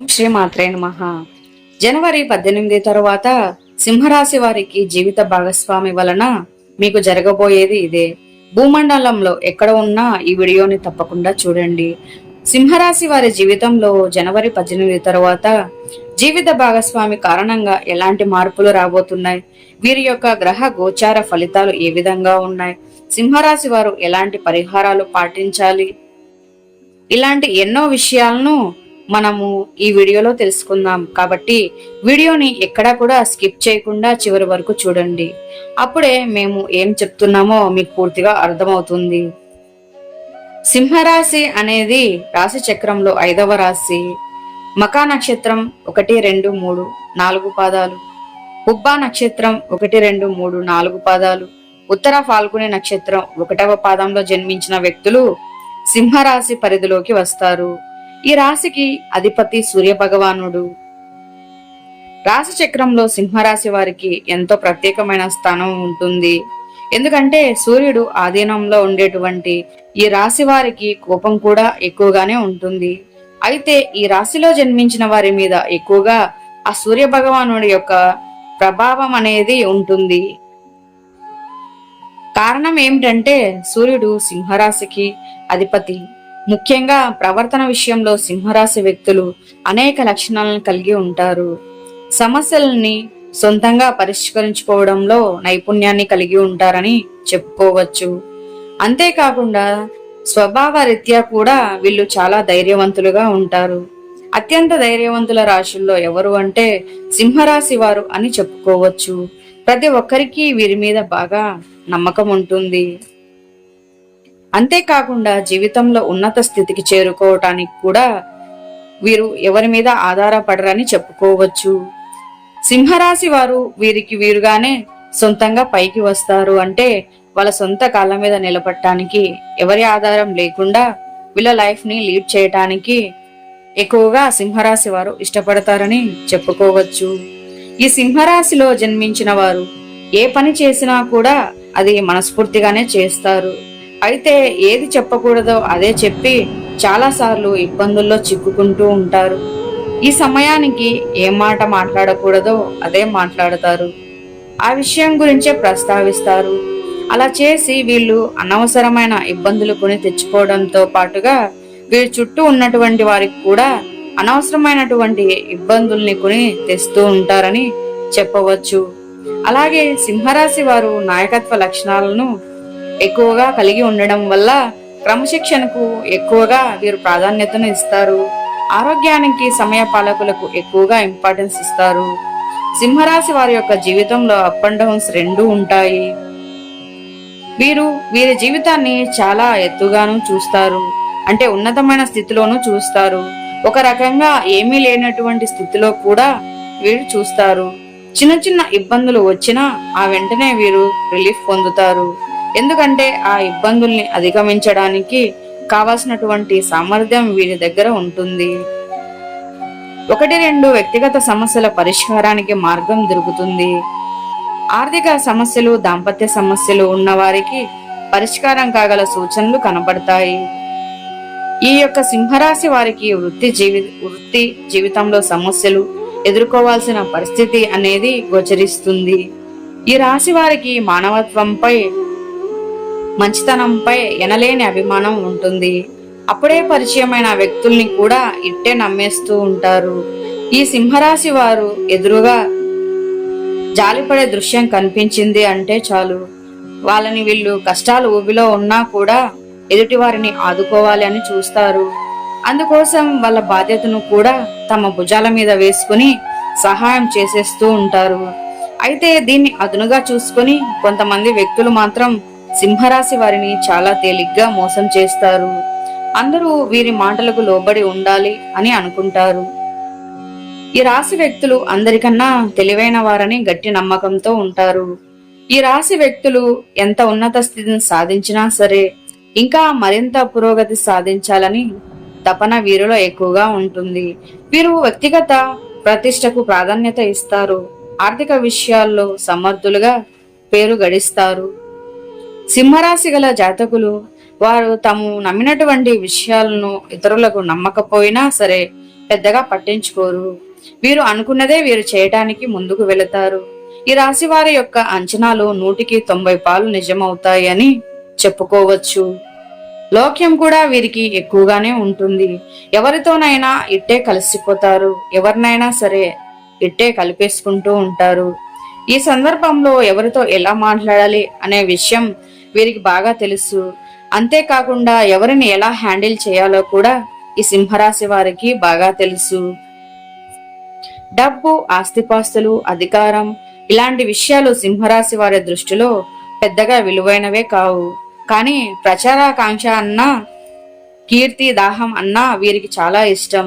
శ్రీ మాత్రే జనవరి పద్దెనిమిది తరువాత సింహరాశి వారికి జీవిత భాగస్వామి వలన మీకు జరగబోయేది ఇదే. భూమండలంలో ఎక్కడ ఉన్నా ఈ వీడియోని తప్పకుండా చూడండి. సింహరాశి వారి జీవితంలో జనవరి పద్దెనిమిది తరువాత జీవిత భాగస్వామి కారణంగా ఎలాంటి మార్పులు రాబోతున్నాయి? వీరి యొక్క గ్రహ గోచార ఫలితాలు ఏ విధంగా ఉన్నాయి? సింహరాశి వారు ఎలాంటి పరిహారాలు పాటించాలి? ఇలాంటి ఎన్నో విషయాలను మనము ఈ వీడియోలో తెలుసుకుందాం. కాబట్టి వీడియోని ఎక్కడా కూడా స్కిప్ చేయకుండా చివరి వరకు చూడండి. అప్పుడే మేము ఏం చెప్తున్నామో మీకు పూర్తిగా అర్థమవుతుంది. సింహరాశి అనేది రాశి చక్రంలో ఐదవ రాశి. మకా నక్షత్రం ఒకటి రెండు మూడు నాలుగు పాదాలు. ఉబ్బా నక్షత్రం ఒకటి రెండు మూడు నాలుగు పాదాలు. ఉత్తర ఫాల్గుని నక్షత్రం ఒకటవ పాదంలో జన్మించిన వ్యక్తులు సింహరాశి పరిధిలోకి వస్తారు. ఈ రాశికి అధిపతి సూర్య భగవానుడు. రాశి చక్రంలో సింహరాశి వారికి ఎంతో ప్రత్యేకమైన స్థానం ఉంటుంది. ఎందుకంటే సూర్యుడు ఆధీనంలో ఉండేటువంటి ఈ రాశి వారికి కోపం కూడా ఎక్కువగానే ఉంటుంది. అయితే ఈ రాశిలో జన్మించిన వారి మీద ఎక్కువగా ఆ సూర్య భగవానుడి యొక్క ప్రభావం అనేది ఉంటుంది. కారణం ఏమిటంటే సూర్యుడు సింహరాశికి అధిపతి. ముఖ్యంగా ప్రవర్తన విషయంలో సింహరాశి వ్యక్తులు అనేక లక్షణాలను కలిగి ఉంటారు. సమస్యలని సొంతంగా పరిష్కరించుకోవడంలో నైపుణ్యాన్ని కలిగి ఉంటారని చెప్పుకోవచ్చు. అంతేకాకుండా స్వభావ రీత్యా కూడా వీళ్ళు చాలా ధైర్యవంతులుగా ఉంటారు. అత్యంత ధైర్యవంతుల రాశుల్లో ఎవరు అంటే సింహరాశి వారు అని చెప్పుకోవచ్చు. ప్రతి ఒక్కరికి వీరి మీద బాగా నమ్మకం ఉంటుంది. అంతేకాకుండా జీవితంలో ఉన్నత స్థితికి చేరుకోవటానికి కూడా వీరు ఎవరి మీద ఆధారపడరని చెప్పుకోవచ్చు. సింహరాశి వారు వీరికి వీరుగానే సొంతంగా పైకి వస్తారు. అంటే వాళ్ళ సొంత కాళ్ళ మీద నిలబడటానికి ఎవరి ఆధారం లేకుండా వీళ్ళ లైఫ్ని లీడ్ చేయటానికి ఎక్కువగా సింహరాశి వారు ఇష్టపడతారని చెప్పుకోవచ్చు. ఈ సింహరాశిలో జన్మించిన వారు ఏ పని చేసినా కూడా అది మనస్ఫూర్తిగానే చేస్తారు. అయితే ఏది చెప్పకూడదో అదే చెప్పి చాలాసార్లు ఇబ్బందుల్లో చిక్కుకుంటూ ఉంటారు. ఈ సమయానికి ఏ మాట మాట్లాడకూడదో అదే మాట్లాడతారు. ఆ విషయం గురించే ప్రస్తావిస్తారు. అలా చేసి వీళ్ళు అనవసరమైన ఇబ్బందులు కొని తెచ్చుకోవడంతో పాటుగా వీరి చుట్టూ ఉన్నటువంటి వారికి కూడా అనవసరమైనటువంటి ఇబ్బందుల్ని కొని తెస్తూ ఉంటారని చెప్పవచ్చు. అలాగే సింహరాశి వారు నాయకత్వ లక్షణాలను ఎక్కువగా కలిగి ఉండడం వల్ల క్రమశిక్షణకు ఎక్కువగా వీరు ప్రాధాన్యతను ఇస్తారు. ఆరోగ్యానికి సమయ పాలకులకు ఎక్కువగా ఇంపార్టెన్స్ ఇస్తారు. సింహరాశి వారి యొక్క జీవితంలో అప్ అండ్ డౌన్స్ రెండూ ఉంటాయి. వీరు వీరి జీవితాన్ని చాలా ఎత్తుగాను చూస్తారు. అంటే ఉన్నతమైన స్థితిలోనూ చూస్తారు. ఒక రకంగా ఏమీ లేనటువంటి స్థితిలో కూడా వీరు చూస్తారు. చిన్న చిన్న ఇబ్బందులు వచ్చినా ఆ వెంటనే వీరు రిలీఫ్ పొందుతారు. ఎందుకంటే ఆ ఇబ్బందుల్ని అధిగమించడానికి కావాల్సినటువంటి సామర్థ్యం వీరి దగ్గర ఉంటుంది. ఒకటి రెండు వ్యక్తిగత సమస్యల పరిష్కారానికి మార్గం దొరుకుతుంది. ఆర్థిక సమస్యలు దాంపత్య సమస్యలు ఉన్నవారికి పరిష్కారం కాగల సూచనలు కనబడతాయి. ఈ యొక్క సింహరాశి వారికి వృత్తి జీవి వృత్తి జీవితంలో సమస్యలు ఎదుర్కోవాల్సిన పరిస్థితి అనేది గోచరిస్తుంది. ఈ రాశి వారికి మానవత్వంపై మంచితనంపై ఎనలేని అభిమానం ఉంటుంది. అప్పుడే పరిచయమైన వ్యక్తుల్ని కూడా ఇట్టే నమ్మేస్తూ ఉంటారు. ఈ సింహరాశి వారు ఎదురుగా జాలిపడే దృశ్యం కనిపించింది అంటే చాలు. వాళ్ళని వీళ్ళు కష్టాలు ఊబిలో ఉన్నా కూడా ఎదుటి వారిని ఆదుకోవాలి అని చూస్తారు. అందుకోసం వాళ్ళ బాధ్యతను కూడా తమ భుజాల మీద వేసుకుని సహాయం చేసేస్తూ ఉంటారు. అయితే దీన్ని అదునుగా చూసుకొని కొంతమంది వ్యక్తులు మాత్రం సింహరాశి వారిని చాలా తేలిగ్గా మోసం చేస్తారు. అందరూ వీరి మాటలకు లోబడి ఉండాలి అని అనుకుంటారు. ఈ రాశి వ్యక్తులు అందరికన్నా తెలివైన వారని గట్టి నమ్మకంతో ఉంటారు. ఈ రాశి వ్యక్తులు ఎంత ఉన్నత స్థితిని సాధించినా సరే ఇంకా మరింత పురోగతి సాధించాలని తపన వీరిలో ఎక్కువగా ఉంటుంది. వీరు వ్యక్తిగత ప్రతిష్టకు ప్రాధాన్యత ఇస్తారు. ఆర్థిక విషయాల్లో సమర్థులుగా పేరు గడిస్తారు. సింహరాశి గల జాతకులు వారు తాము నమ్మినటువంటి విషయాలను ఇతరులకు నమ్మకపోయినా సరే పెద్దగా పట్టించుకోరు. వీరు అనుకున్నదే వీరు చేయటానికి ముందుకు వెళతారు. ఈ రాశి వారి యొక్క అంచనాలు నూటికి తొంభై పాలు నిజమవుతాయి అని చెప్పుకోవచ్చు. లోక్యం కూడా వీరికి ఎక్కువగానే ఉంటుంది. ఎవరితోనైనా ఇట్టే కలిసిపోతారు. ఎవరినైనా సరే ఇట్టే కలిపేసుకుంటూ ఉంటారు. ఈ సందర్భంలో ఎవరితో ఎలా మాట్లాడాలి అనే విషయం వీరికి బాగా తెలుసు. అంతేకాకుండా ఎవరిని ఎలా హ్యాండిల్ చేయాలో కూడా ఈ సింహరాశి వారికి బాగా తెలుసు. డబ్బు ఆస్తిపాస్తులు అధికారం ఇలాంటి విషయాలు సింహరాశి వారి దృష్టిలో పెద్దగా విలువైనవే కావు. కానీ ప్రచారాకాంక్ష అన్నా కీర్తి దాహం అన్నా వీరికి చాలా ఇష్టం.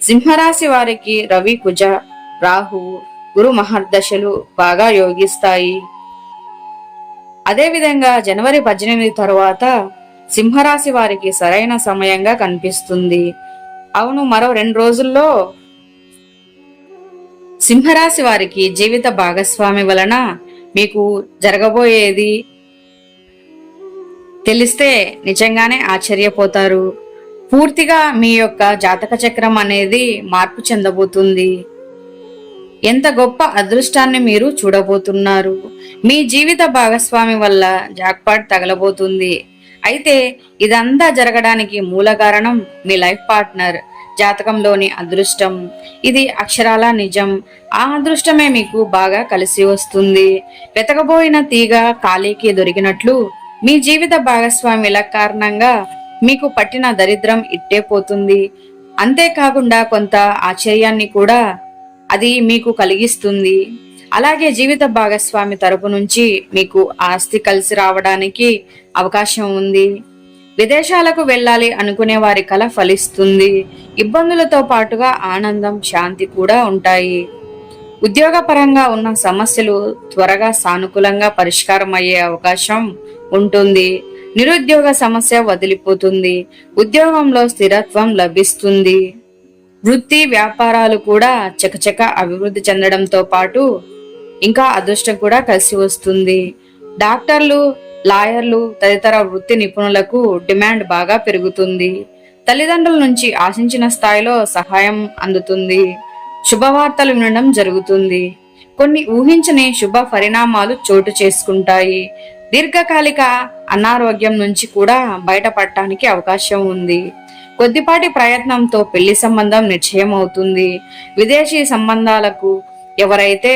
సింహరాశి వారికి రవి కుజ రాహు గురు మహర్దశలు బాగా యోగిస్తాయి. అదేవిధంగా జనవరి పద్దెనిమిది తరువాత సింహరాశి వారికి సరైన సమయంగా కనిపిస్తుంది. అవును మరో రెండు రోజుల్లో సింహరాశి వారికి జీవిత భాగస్వామి వలన మీకు జరగబోయేది తెలిస్తే నిజంగానే ఆశ్చర్యపోతారు. పూర్తిగా మీ యొక్క జాతక చక్రం అనేది మార్పు చెందబోతుంది. ఎంత గొప్ప అదృష్టాన్ని మీరు చూడబోతున్నారు? మీ జీవిత భాగస్వామి వల్ల జాక్పాట్ తగలబోతుంది. అయితే ఇదంతా జరగడానికి మూల కారణం మీ లైఫ్ పార్ట్నర్ జాతకంలోని అదృష్టం. ఇది అక్షరాల నిజం. ఆ అదృష్టమే మీకు బాగా కలిసి వస్తుంది. వెతకబోయిన తీగ ఖాళీకి దొరికినట్లు మీ జీవిత భాగస్వామిల కారణంగా మీకు పట్టిన దరిద్రం ఇట్టే పోతుంది. అంతేకాకుండా కొంత ఆశ్చర్యాన్ని కూడా అది మీకు కలిగిస్తుంది. అలాగే జీవిత భాగస్వామి తరపు నుంచి మీకు ఆస్తి కలిసి రావడానికి అవకాశం ఉంది. విదేశాలకు వెళ్ళాలి అనుకునే వారి కల ఫలిస్తుంది. ఇబ్బందులతో పాటుగా ఆనందం శాంతి కూడా ఉంటాయి. ఉద్యోగపరంగా ఉన్న సమస్యలు త్వరగా సానుకూలంగా పరిష్కారం అయ్యే అవకాశం ఉంటుంది. నిరుద్యోగ సమస్య వదిలిపోతుంది. ఉద్యోగంలో స్థిరత్వం లభిస్తుంది. వృత్తి వ్యాపారాలు కూడా చకచక అభివృద్ధి చెందడంతో పాటు ఇంకా అదృష్టం కూడా కలిసి వస్తుంది. డాక్టర్లు లాయర్లు తదితర వృత్తి నిపుణులకు డిమాండ్ బాగా పెరుగుతుంది. తల్లిదండ్రుల నుంచి ఆశించిన స్థాయిలో సహాయం అందుతుంది. శుభవార్తలు వినడం జరుగుతుంది. కొన్ని ఊహించని శుభ పరిణామాలు చోటు చేసుకుంటాయి. దీర్ఘకాలిక అనారోగ్యం నుంచి కూడా బయటపడటానికి అవకాశం ఉంది. కొద్దిపాటి ప్రయత్నంతో పెళ్ళి సంబంధం నిశ్చయం అవుతుంది విదేశీ సంబంధాలకు ఎవరైతే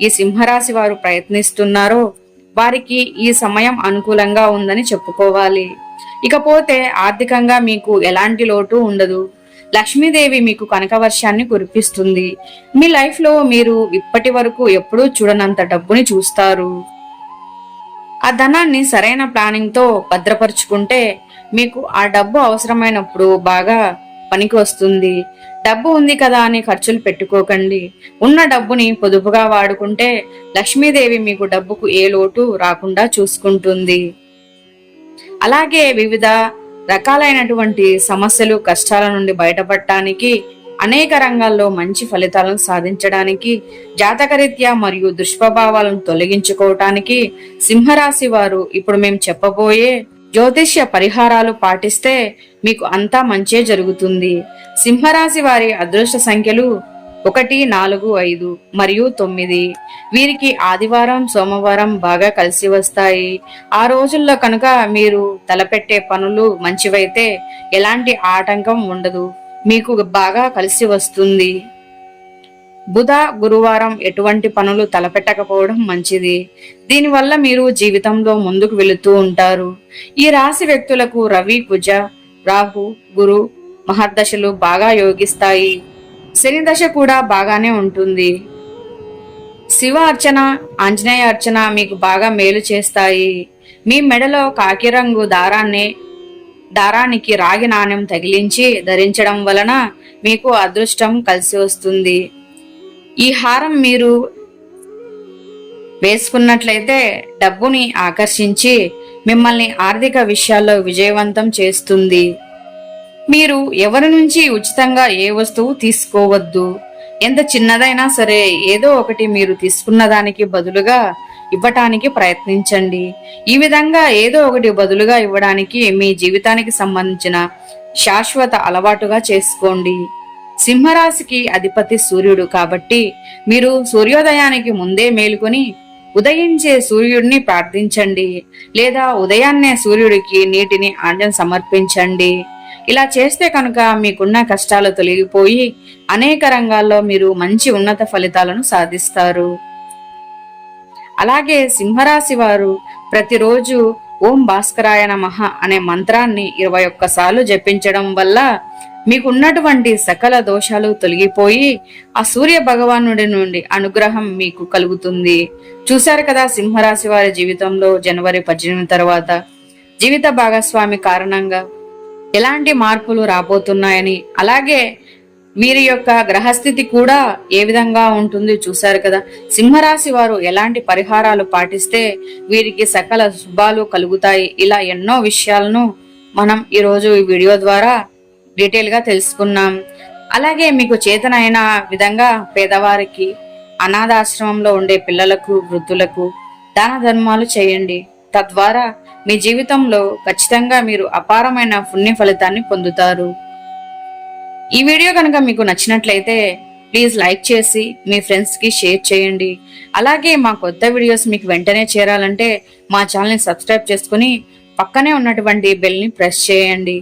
ఈ సింహరాశి వారు ప్రయత్నిస్తున్నారో వారికి ఈ సమయం అనుకూలంగా ఉందని చెప్పుకోవాలి. ఇకపోతే ఆర్థికంగా మీకు ఎలాంటి లోటు ఉండదు. లక్ష్మీదేవి మీకు కనకవర్షాన్ని కురిపిస్తుంది. మీ లైఫ్లో మీరు ఇప్పటి వరకు ఎప్పుడూ చూడనంత డబ్బుని చూస్తారు. ఆ ధనాన్ని సరైన ప్లానింగ్తో భద్రపరుచుకుంటే మీకు ఆ డబ్బు అవసరమైనప్పుడు బాగా పనికి వస్తుంది. డబ్బు ఉంది కదా అని ఖర్చులు పెట్టుకోకండి. ఉన్న డబ్బుని పొదుపుగా వాడుకుంటే లక్ష్మీదేవి మీకు డబ్బుకు ఏ లోటు రాకుండా చూసుకుంటుంది. అలాగే వివిధ రకాలైనటువంటి సమస్యలు కష్టాల నుండి బయటపడటానికి అనేక రంగాల్లో మంచి ఫలితాలను సాధించడానికి జాతకరీత్యా మరియు దుష్ప్రభావాలను తొలగించుకోవటానికి సింహరాశి వారు ఇప్పుడు మేము చెప్పబోయే జ్యోతిష్య పరిహారాలు పాటిస్తే మీకు అంతా మంచే జరుగుతుంది. సింహరాశి వారి అదృష్ట సంఖ్యలు ఒకటి నాలుగు ఐదు మరియు తొమ్మిది. వీరికి ఆదివారం సోమవారం బాగా కలిసి వస్తాయి. ఆ రోజుల్లో కనుక మీరు తలపెట్టే పనులు మంచివైతే ఎలాంటి ఆటంకం ఉండదు. మీకు బాగా కలిసి వస్తుంది. బుధ గురువారం ఎటువంటి పనులు తలపెట్టకపోవడం మంచిది. దీనివల్ల మీరు జీవితంలో ముందుకు వెళుతూ ఉంటారు. ఈ రాశి వ్యక్తులకు రవి కుజ రాహు గురు మహర్దశలు బాగా యోగిస్తాయి. శని దశ కూడా బాగానే ఉంటుంది. శివ అర్చన ఆంజనేయ అర్చన మీకు బాగా మేలు చేస్తాయి. మీ మెడలో కాకిరంగు దారాన్ని దారానికి రాగి నాణ్యం తగిలించి ధరించడం వలన మీకు అదృష్టం కలిసి వస్తుంది. ఈ హారం మీరు వేసుకున్నట్లయితే డబ్బుని ఆకర్షించి మిమ్మల్ని ఆర్థిక విషయాల్లో విజయవంతం చేస్తుంది. మీరు ఎవరి నుంచి ఉచితంగా ఏ వస్తువు తీసుకోవద్దు. ఎంత చిన్నదైనా సరే ఏదో ఒకటి మీరు తీసుకున్న దానికి బదులుగా ఇవ్వటానికి ప్రయత్నించండి. ఈ విధంగా ఏదో ఒకటి బదులుగా ఇవ్వడానికి మీ జీవితానికి సంబంధించిన శాశ్వత అలవాటుగా చేసుకోండి. సింహరాశికి అధిపతి సూర్యుడు కాబట్టి మీరు సూర్యోదయానికి ముందే మేలుకొని ఉదయించే సూర్యుడిని ప్రార్థించండి లేదా ఉదయాన్నే సూర్యుడికి నీటిని ఆంజం సమర్పించండి. ఇలా చేస్తే కనుక మీకున్న కష్టాలు తొలగిపోయి అనేక రంగాల్లో మీరు మంచి ఉన్నత ఫలితాలను సాధిస్తారు. అలాగే సింహరాశి వారు ప్రతిరోజు ఓం భాస్కరాయ నమః అనే మంత్రాన్ని ఇరవై ఒక్కసార్లు జపించడం వల్ల మీకున్నటువంటి సకల దోషాలు తొలగిపోయి ఆ సూర్య భగవానుడి నుండి అనుగ్రహం మీకు కలుగుతుంది. చూశారు కదా సింహరాశి వారి జీవితంలో జనవరి పద్దెనిమిది తర్వాత జీవిత భాగస్వామి కారణంగా ఎలాంటి మార్పులు రాబోతున్నాయని అలాగే వీరి యొక్క గ్రహస్థితి కూడా ఏ విధంగా ఉంటుంది చూశారు కదా. సింహరాశి వారు ఎలాంటి పరిహారాలు పాటిస్తే వీరికి సకల శుభాలు కలుగుతాయి. ఇలా ఎన్నో విషయాలను మనం ఈరోజు ఈ వీడియో ద్వారా డీటెయిల్గా తెలుసుకున్నాం. అలాగే మీకు చేతనైన విధంగా పేదవారికి అనాథాశ్రమంలో ఉండే పిల్లలకు వృద్ధులకు దాన ధర్మాలు చేయండి. తద్వారా మీ జీవితంలో ఖచ్చితంగా మీరు అపారమైన పుణ్య ఫలితాన్ని పొందుతారు. ఈ వీడియో కనుక మీకు నచ్చినట్లయితే ప్లీజ్ లైక్ చేసి మీ ఫ్రెండ్స్కి షేర్ చేయండి. అలాగే మా కొత్త వీడియోస్ మీకు వెంటనే చేరాలంటే మా ఛానల్ని సబ్స్క్రైబ్ చేసుకుని పక్కనే ఉన్నటువంటి బెల్ని ప్రెస్ చేయండి.